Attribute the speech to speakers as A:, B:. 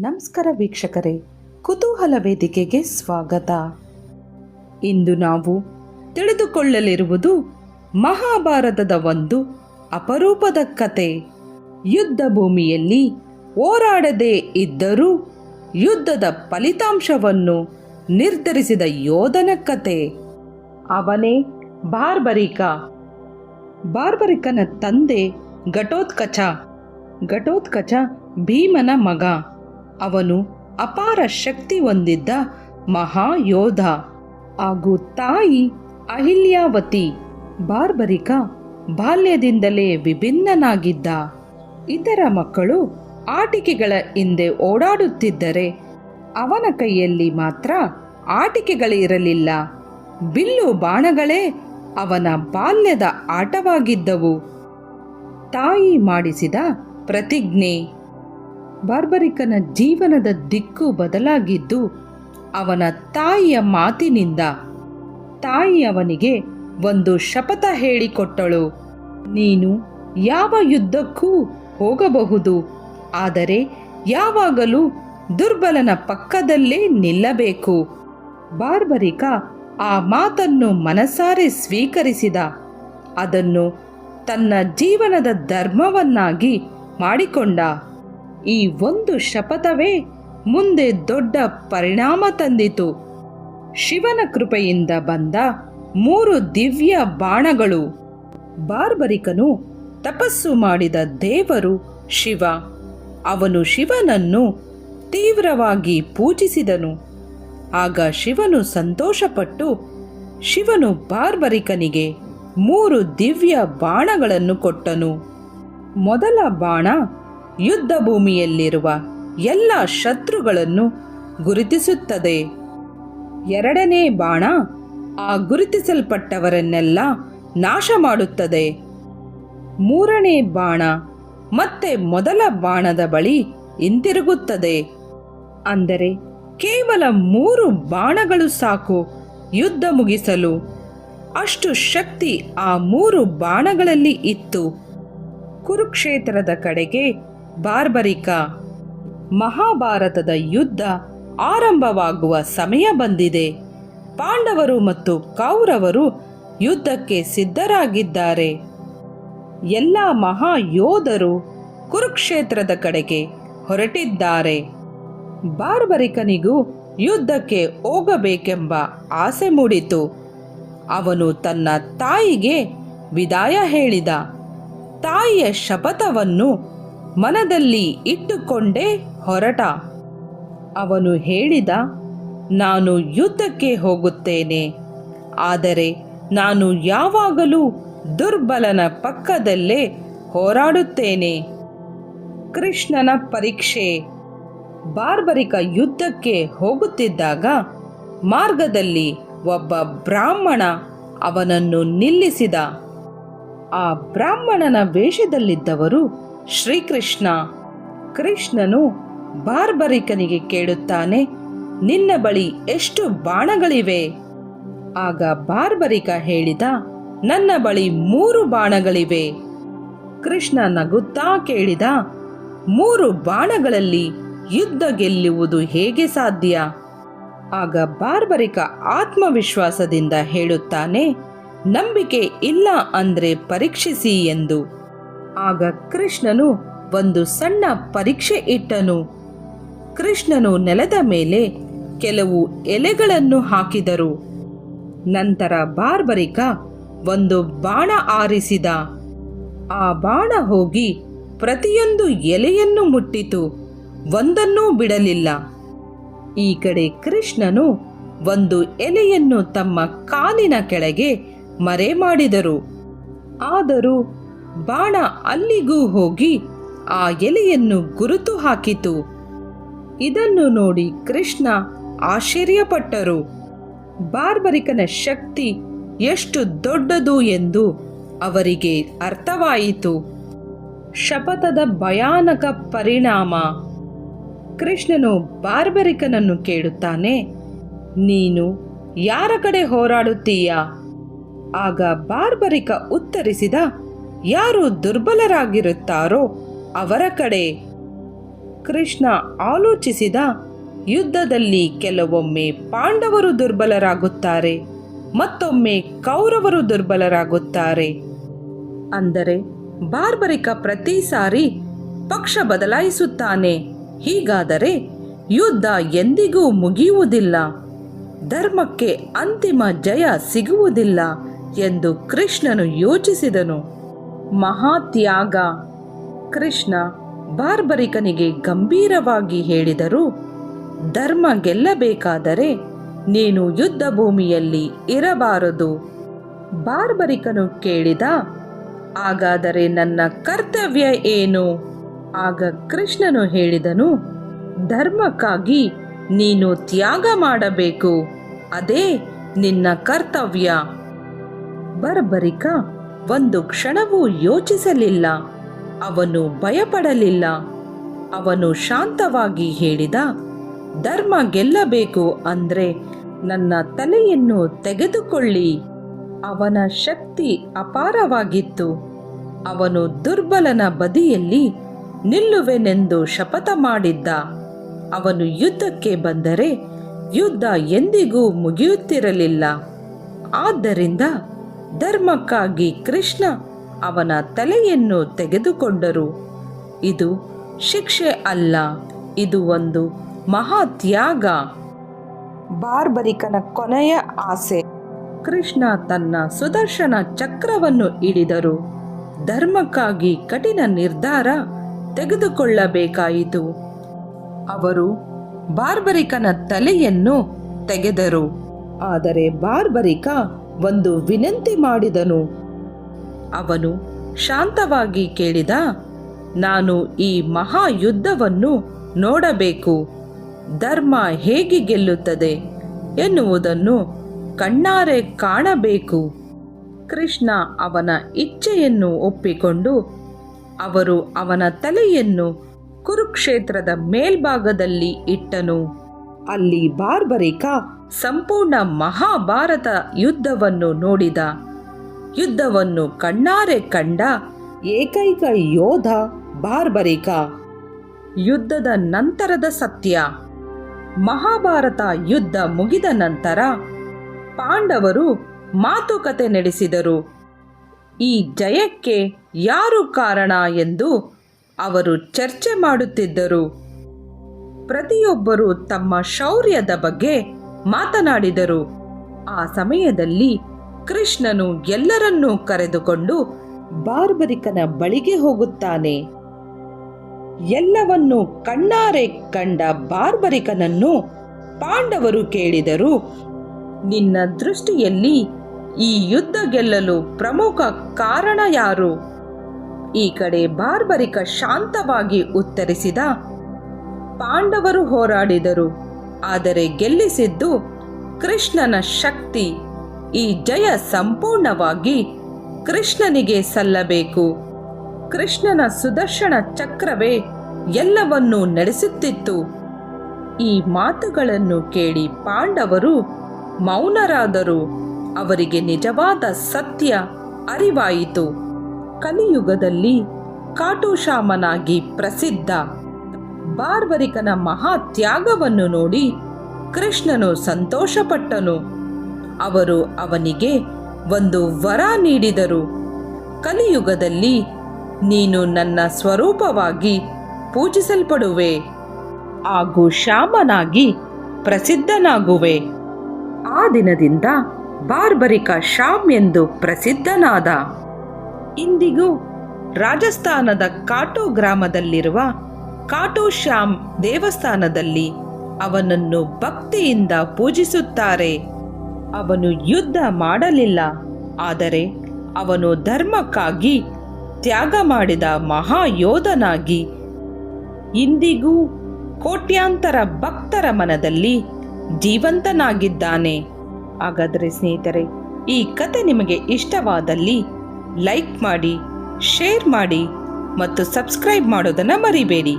A: ನಮಸ್ಕಾರ ವೀಕ್ಷಕರೇ, ಕುತೂಹಲ ವೇದಿಕೆಗೆ ಸ್ವಾಗತ. ಇಂದು ನಾವು ತಿಳಿದುಕೊಳ್ಳಲಿರುವುದು ಮಹಾಭಾರತದ ಒಂದು ಅಪರೂಪದ ಕತೆ. ಯುದ್ಧ ಭೂಮಿಯಲ್ಲಿ ಹೋರಾಡದೇ ಇದ್ದರೂ ಯುದ್ಧದ ಫಲಿತಾಂಶವನ್ನು ನಿರ್ಧರಿಸಿದ ಯೋಧನ ಕತೆ. ಅವನೇ ಬಾರ್ಬರಿಕ. ಬಾರ್ಬರಿಕನ ತಂದೆ ಘಟೋತ್ಕಚ. ಘಟೋತ್ಕಚ ಭೀಮನ ಮಗ. ಅವನು ಅಪಾರ ಶಕ್ತಿ ಹೊಂದಿದ್ದ ಮಹಾಯೋಧ. ಹಾಗೂ ತಾಯಿ ಅಹಿಲ್ಯಾವತಿ, ಬಾರ್ಬರಿಕ, ಬಾಲ್ಯದಿಂದಲೇ ವಿಭಿನ್ನನಾಗಿದ್ದ. ಇತರ ಮಕ್ಕಳು ಆಟಿಕೆಗಳ ಹಿಂದೆ ಓಡಾಡುತ್ತಿದ್ದರೆ ಅವನ ಕೈಯಲ್ಲಿ ಮಾತ್ರ ಆಟಿಕೆಗಳಿರಲಿಲ್ಲ. ಬಿಲ್ಲು ಬಾಣಗಳೇ ಅವನ ಬಾಲ್ಯದ ಆಟವಾಗಿದ್ದವು. ತಾಯಿ ಮಾಡಿಸಿದ ಪ್ರತಿಜ್ಞೆ. ಬಾರ್ಬರಿಕನ ಜೀವನದ ದಿಕ್ಕು ಬದಲಾಗಿದ್ದು ಅವನ ತಾಯಿಯ ಮಾತಿನಿಂದ ತಾಯಿ ಅವನಿಗೆ ಒಂದು ಶಪಥ ಹೇಳಿಕೊಟ್ಟಳು. ನೀನು ಯಾವ ಯುದ್ಧಕ್ಕೂ ಹೋಗಬಹುದು, ಆದರೆ ಯಾವಾಗಲೂ ದುರ್ಬಲನ ಪಕ್ಕದಲ್ಲೇ ನಿಲ್ಲಬೇಕು. ಬಾರ್ಬರಿಕ ಆ ಮಾತನ್ನು ಮನಸಾರೆ ಸ್ವೀಕರಿಸಿದ. ಅದನ್ನು ತನ್ನ ಜೀವನದ ಧರ್ಮವನ್ನಾಗಿ ಮಾಡಿಕೊಂಡ. ಈ ಒಂದು ಶಪಥವೇ ಮುಂದೆ ದೊಡ್ಡ ಪರಿಣಾಮ ತಂದಿತು. ಶಿವನ ಕೃಪೆಯಿಂದ ಬಂದ ಮೂರು ದಿವ್ಯ ಬಾಣಗಳು. ಬಾರ್ಬರಿಕನು ತಪಸ್ಸು ಮಾಡಿದ ದೇವರು ಶಿವ. ಅವನು ಶಿವನನ್ನು ತೀವ್ರವಾಗಿ ಪೂಜಿಸಿದನು. ಆಗ ಶಿವನು ಸಂತೋಷಪಟ್ಟು ಶಿವನು ಬಾರ್ಬರಿಕನಿಗೆ ಮೂರು ದಿವ್ಯ ಬಾಣಗಳನ್ನು ಕೊಟ್ಟನು. ಮೊದಲ ಬಾಣ ಯುದ್ಧ ಭೂಮಿಯಲ್ಲಿರುವ ಎಲ್ಲ ಶತ್ರುಗಳನ್ನು ಗುರುತಿಸುತ್ತದೆ. ಎರಡನೇ ಬಾಣ ಆ ಗುರುತಿಸಲ್ಪಟ್ಟವರನ್ನೆಲ್ಲ ನಾಶ ಮಾಡುತ್ತದೆ ಮೂರನೇ ಬಾಣ ಮತ್ತೆ ಮೊದಲ ಬಾಣದ ಬಳಿ ಹಿಂತಿರುಗುತ್ತದೆ. ಅಂದರೆ ಕೇವಲ ಮೂರು ಬಾಣಗಳು ಸಾಕು ಯುದ್ಧ ಮುಗಿಸಲು. ಅಷ್ಟು ಶಕ್ತಿ ಆ ಮೂರು ಬಾಣಗಳಲ್ಲಿ ಇತ್ತು. ಕುರುಕ್ಷೇತ್ರದ ಕಡೆಗೆ ಬಾರ್ಬರಿಕ. ಮಹಾಭಾರತದ ಯುದ್ಧ ಆರಂಭವಾಗುವ ಸಮಯ ಬಂದಿದೆ. ಪಾಂಡವರು ಮತ್ತು ಕೌರವರು ಯುದ್ಧಕ್ಕೆ ಸಿದ್ಧರಾಗಿದ್ದಾರೆ. ಎಲ್ಲ ಮಹಾಯೋಧರು ಕುರುಕ್ಷೇತ್ರದ ಕಡೆಗೆ ಹೊರಟಿದ್ದಾರೆ. ಬಾರ್ಬರಿಕನಿಗೂ ಯುದ್ಧಕ್ಕೆ ಹೋಗಬೇಕೆಂಬ ಆಸೆ ಮೂಡಿತು. ಅವನು ತನ್ನ ತಾಯಿಗೆ ವಿದಾಯ ಹೇಳಿದ. ತಾಯಿಯ ಶಪಥವನ್ನು ಮನದಲ್ಲಿ ಇಟ್ಟುಕೊಂಡೇ ಹೊರಟ. ಅವನು ಹೇಳಿದ, ನಾನು ಯುದ್ಧಕ್ಕೆ ಹೋಗುತ್ತೇನೆ. ಆದರೆ ನಾನು ಯಾವಾಗಲೂ ದುರ್ಬಲನ ಪಕ್ಕದಲ್ಲೇ ಹೋರಾಡುತ್ತೇನೆ. ಕೃಷ್ಣನ ಪರೀಕ್ಷೆ. ಬಾರ್ಬರಿಕ ಯುದ್ಧಕ್ಕೆ ಹೋಗುತ್ತಿದ್ದಾಗ ಮಾರ್ಗದಲ್ಲಿ ಒಬ್ಬ ಬ್ರಾಹ್ಮಣ ಅವನನ್ನು ನಿಲ್ಲಿಸಿದ. ಆ ಬ್ರಾಹ್ಮಣನ ವೇಷದಲ್ಲಿದ್ದವರು ಶ್ರೀಕೃಷ್ಣ ಕೃಷ್ಣನು ಬಾರ್ಬರಿಕನಿಗೆ ಕೇಳುತ್ತಾನೆ, ನಿನ್ನ ಬಳಿ ಎಷ್ಟು ಬಾಣಗಳಿವೆ? ಆಗ ಬಾರ್ಬರಿಕ ಹೇಳಿದ, ನನ್ನ ಬಳಿ ಮೂರು ಬಾಣಗಳಿವೆ. ಕೃಷ್ಣ ನಗುತ್ತಾ ಕೇಳಿದ, ಮೂರು ಬಾಣಗಳಲ್ಲಿ ಯುದ್ಧ ಗೆಲ್ಲುವುದು ಹೇಗೆ ಸಾಧ್ಯ? ಆಗ ಬಾರ್ಬರಿಕ ಆತ್ಮವಿಶ್ವಾಸದಿಂದ ಹೇಳುತ್ತಾನೆ, ನಂಬಿಕೆ ಇಲ್ಲ ಅಂದ್ರೆ ಪರೀಕ್ಷಿಸಿ ಎಂದು. ಆಗ ಕೃಷ್ಣನು ಒಂದು ಸಣ್ಣ ಪರೀಕ್ಷೆ ಇಟ್ಟನು. ಕೃಷ್ಣನು ನೆಲದ ಮೇಲೆ ಕೆಲವು ಎಲೆಗಳನ್ನು ಹಾಕಿದರು. ನಂತರ ಬಾರ್ಬರಿಕ ಒಂದು ಬಾಣ ಆರಿಸಿದ. ಆ ಬಾಣ ಹೋಗಿ ಪ್ರತಿಯೊಂದು ಎಲೆಯನ್ನು ಮುಟ್ಟಿತು, ಒಂದನ್ನೂ ಬಿಡಲಿಲ್ಲ. ಈ ಕಡೆ ಕೃಷ್ಣನು ಒಂದು ಎಲೆಯನ್ನು ತಮ್ಮ ಕಾಲಿನ ಕೆಳಗೆ ಮರೆ ಮಾಡಿದರು ಆದರೂ ಬಾಣ ಅಲ್ಲಿಗೂ ಹೋಗಿ ಆ ಎಲೆಯನ್ನು ಗುರುತು ಹಾಕಿತು. ಇದನ್ನು ನೋಡಿ ಕೃಷ್ಣ ಆಶ್ಚರ್ಯಪಟ್ಟರು. ಬಾರ್ಬರಿಕನ ಶಕ್ತಿ ಎಷ್ಟು ದೊಡ್ಡದು ಎಂದು ಅವರಿಗೆ ಅರ್ಥವಾಯಿತು. ಶಪಥದ ಭಯಾನಕ ಪರಿಣಾಮ. ಕೃಷ್ಣನು ಬಾರ್ಬರಿಕನನ್ನು ಕೇಳುತ್ತಾನೆ, ನೀನು ಯಾರ ಕಡೆ ಹೋರಾಡುತ್ತೀಯಾ? ಆಗ ಬಾರ್ಬರಿಕ ಉತ್ತರಿಸಿದ ಯಾರು ದುರ್ಬಲರಾಗಿರುತ್ತಾರೋ ಅವರ ಕಡೆ ಕೃಷ್ಣ ಆಲೋಚಿಸಿದ ಯುದ್ಧದಲ್ಲಿ ಕೆಲವೊಮ್ಮೆ ಪಾಂಡವರು ದುರ್ಬಲರಾಗುತ್ತಾರೆ, ಮತ್ತೊಮ್ಮೆ ಕೌರವರು ದುರ್ಬಲರಾಗುತ್ತಾರೆ. ಅಂದರೆ ಬಾರ್ಬರಿಕ ಪ್ರತಿ ಸಾರಿ ಪಕ್ಷ ಬದಲಾಯಿಸುತ್ತಾನೆ, ಹೀಗಾದರೆ ಯುದ್ಧ ಎಂದಿಗೂ ಮುಗಿಯುವುದಿಲ್ಲ, ಧರ್ಮಕ್ಕೆ ಅಂತಿಮ ಜಯ ಸಿಗುವುದಿಲ್ಲ ಎಂದು ಕೃಷ್ಣನು ಯೋಚಿಸಿದನು. ಮಹಾತ್ಯಾಗ. ಕೃಷ್ಣ ಬಾರ್ಬರಿಕನಿಗೆ ಗಂಭೀರವಾಗಿ ಹೇಳಿದರು, ಧರ್ಮ ಗೆಲ್ಲಬೇಕಾದರೆ ನೀನು ಯುದ್ಧ ಭೂಮಿಯಲ್ಲಿ ಇರಬಾರದು. ಬಾರ್ಬರಿಕನು ಕೇಳಿದ, ಹಾಗಾದರೆ ನನ್ನ ಕರ್ತವ್ಯ ಏನು? ಆಗ ಕೃಷ್ಣನು ಹೇಳಿದನು, ಧರ್ಮಕ್ಕಾಗಿ ನೀನು ತ್ಯಾಗ ಮಾಡಬೇಕು, ಅದೇ ನಿನ್ನ ಕರ್ತವ್ಯ. ಬರ್ಬರಿಕ ಒಂದು ಕ್ಷಣವೂ ಯೋಚಿಸಲಿಲ್ಲ. ಅವನು ಭಯಪಡಲಿಲ್ಲ. ಅವನು ಶಾಂತವಾಗಿ ಹೇಳಿದ, ಧರ್ಮ ಗೆಲ್ಲಬೇಕು ಅಂದ್ರೆ ನನ್ನ ತಲೆಯನ್ನು ತೆಗೆದುಕೊಳ್ಳಿ. ಅವನ ಶಕ್ತಿ ಅಪಾರವಾಗಿತ್ತು. ಅವನು ದುರ್ಬಲನ ಬದಿಯಲ್ಲಿ ನಿಲ್ಲುವೆನೆಂದು ಶಪಥ ಮಾಡಿದ್ದ. ಅವನು ಯುದ್ಧಕ್ಕೆ ಬಂದರೆ ಯುದ್ಧ ಎಂದಿಗೂ ಮುಗಿಯುತ್ತಿರಲಿಲ್ಲ. ಆದ್ದರಿಂದ ಧರ್ಮಕ್ಕಾಗಿ ಕೃಷ್ಣ ಅವನ ತಲೆಯನ್ನು ತೆಗೆದುಕೊಂಡರು. ಇದು ಶಿಕ್ಷೆ ಅಲ್ಲ ಇದು ಒಂದು ಮಹಾತ್ಯಾಗ. ಬಾರ್ಬರಿಕನ ಕೊನೆಯ ಆಸೆ. ಕೃಷ್ಣ ತನ್ನ ಸುದರ್ಶನ ಚಕ್ರವನ್ನು ಹಿಡಿದರು. ಧರ್ಮಕ್ಕಾಗಿ ಕಠಿಣ ನಿರ್ಧಾರ ತೆಗೆದುಕೊಳ್ಳಬೇಕಾಯಿತು. ಅವರು ಬಾರ್ಬರಿಕನ ತಲೆಯನ್ನು ತೆಗೆದರು. ಆದರೆ ಬಾರ್ಬರಿಕ ಒಂದು ವಿನಂತಿ ಮಾಡಿದನು. ಅವನು ಶಾಂತವಾಗಿ ಕೇಳಿದ, ನಾನು ಈ ಮಹಾಯುದ್ಧವನ್ನು ನೋಡಬೇಕು. ಧರ್ಮ ಹೇಗೆ ಗೆಲ್ಲುತ್ತದೆ ಎನ್ನುವುದನ್ನು ಕಣ್ಣಾರೆ ಕಾಣಬೇಕು. ಕೃಷ್ಣ ಅವನ ಇಚ್ಛೆಯನ್ನು ಒಪ್ಪಿಕೊಂಡು, ಅವರು ಅವನ ತಲೆಯನ್ನು ಕುರುಕ್ಷೇತ್ರದ ಮೇಲ್ಭಾಗದಲ್ಲಿ ಇಟ್ಟನು. ಅಲ್ಲಿ ಬಾರ್ಬರಿಕ ಸಂಪೂರ್ಣ ಮಹಾಭಾರತ ಯುದ್ಧವನ್ನು ನೋಡಿದ. ಯುದ್ಧವನ್ನು ಕಣ್ಣಾರೆ ಕಂಡ ಏಕೈಕ ಯೋಧ ಬಾರ್ಬರಿಕ. ಯುದ್ಧದ ನಂತರದ ಸತ್ಯ. ಮಹಾಭಾರತ ಯುದ್ಧ ಮುಗಿದ ನಂತರ ಪಾಂಡವರು ಮಾತುಕತೆ ನಡೆಸಿದರು. ಈ ಜಯಕ್ಕೆ ಯಾರು ಕಾರಣ ಎಂದು ಅವರು ಚರ್ಚೆ ಮಾಡುತ್ತಿದ್ದರು. ಪ್ರತಿಯೊಬ್ಬರು ತಮ್ಮ ಶೌರ್ಯದ ಬಗ್ಗೆ ಮಾತನಾಡಿದರು. ಆ ಸಮಯದಲ್ಲಿ ಕೃಷ್ಣನು ಎಲ್ಲರನ್ನೂ ಕರೆದುಕೊಂಡು ಬಾರ್ಬರಿಕನ ಬಳಿಗೆ ಹೋಗುತ್ತಾನೆ. ಎಲ್ಲವನ್ನು ಕಣ್ಣಾರೆ ಕಂಡ ಬಾರ್ಬರಿಕನನ್ನು ಪಾಂಡವರು ಕೇಳಿದರು, ನಿನ್ನ ದೃಷ್ಟಿಯಲ್ಲಿ ಈ ಯುದ್ಧ ಗೆಲ್ಲಲು ಪ್ರಮುಖ ಕಾರಣ ಯಾರು? ಈ ಕಡೆ ಬಾರ್ಬರಿಕ ಶಾಂತವಾಗಿ ಉತ್ತರಿಸಿದ ಪಾಂಡವರು ಹೋರಾಡಿದರು. ಆದರೆ ಗೆಲ್ಲಿಸಿದ್ದು ಕೃಷ್ಣನ ಶಕ್ತಿ. ಈ ಜಯ ಸಂಪೂರ್ಣವಾಗಿ ಕೃಷ್ಣನಿಗೆ ಸಲ್ಲಬೇಕು. ಕೃಷ್ಣನ ಸುದರ್ಶನ ಚಕ್ರವೇ ಎಲ್ಲವನ್ನೂ ನಡೆಸುತ್ತಿತ್ತು. ಈ ಮಾತುಗಳನ್ನು ಕೇಳಿ ಪಾಂಡವರು ಮೌನರಾದರು. ಅವರಿಗೆ ನಿಜವಾದ ಸತ್ಯ ಅರಿವಾಯಿತು. ಕಲಿಯುಗದಲ್ಲಿ ಕಾಟುಶಾಮನಾಗಿ ಪ್ರಸಿದ್ಧ. ಬಾರ್ಬರಿಕನ ಮಹಾ ತ್ಯಾಗವನ್ನು ನೋಡಿ ಕೃಷ್ಣನು ಸಂತೋಷಪಟ್ಟನು. ಅವರು ಅವನಿಗೆ ಒಂದು ವರ ನೀಡಿದರು. ಕಲಿಯುಗದಲ್ಲಿ ನೀನು ನನ್ನ ಸ್ವರೂಪವಾಗಿ ಪೂಜಿಸಲ್ಪಡುವೆ. ಹಾಗೂ ಶ್ಯಾಮನಾಗಿ ಪ್ರಸಿದ್ಧನಾಗುವೆ. ಆ ದಿನದಿಂದ ಬಾರ್ಬರಿಕ ಶ್ಯಾಮ್ ಎಂದು ಪ್ರಸಿದ್ಧನಾದ. ಇಂದಿಗೂ ರಾಜಸ್ಥಾನದ ಕಾಟೋ ಗ್ರಾಮದಲ್ಲಿರುವ ಕಾಟೋ ಶ್ಯಾಮ್ ದೇವಸ್ಥಾನದಲ್ಲಿ ಅವನನ್ನು ಭಕ್ತಿಯಿಂದ ಪೂಜಿಸುತ್ತಾರೆ. ಅವನು ಯುದ್ಧ ಮಾಡಲಿಲ್ಲ, ಆದರೆ ಅವನು ಧರ್ಮಕ್ಕಾಗಿ ತ್ಯಾಗ ಮಾಡಿದ ಮಹಾಯೋಧನಾಗಿ ಇಂದಿಗೂ ಕೋಟ್ಯಾಂತರ ಭಕ್ತರ ಮನದಲ್ಲಿ ಜೀವಂತನಾಗಿದ್ದಾನೆ. ಹಾಗಾದರೆ ಸ್ನೇಹಿತರೆ, ಈ ಕತೆ ನಿಮಗೆ ಇಷ್ಟವಾದಲ್ಲಿ ಲೈಕ್ ಮಾಡಿ, ಶೇರ್ ಮಾಡಿ ಮತ್ತು ಸಬ್ಸ್ಕ್ರೈಬ್ ಮಾಡೋದನ್ನು ಮರಿಬೇಡಿ.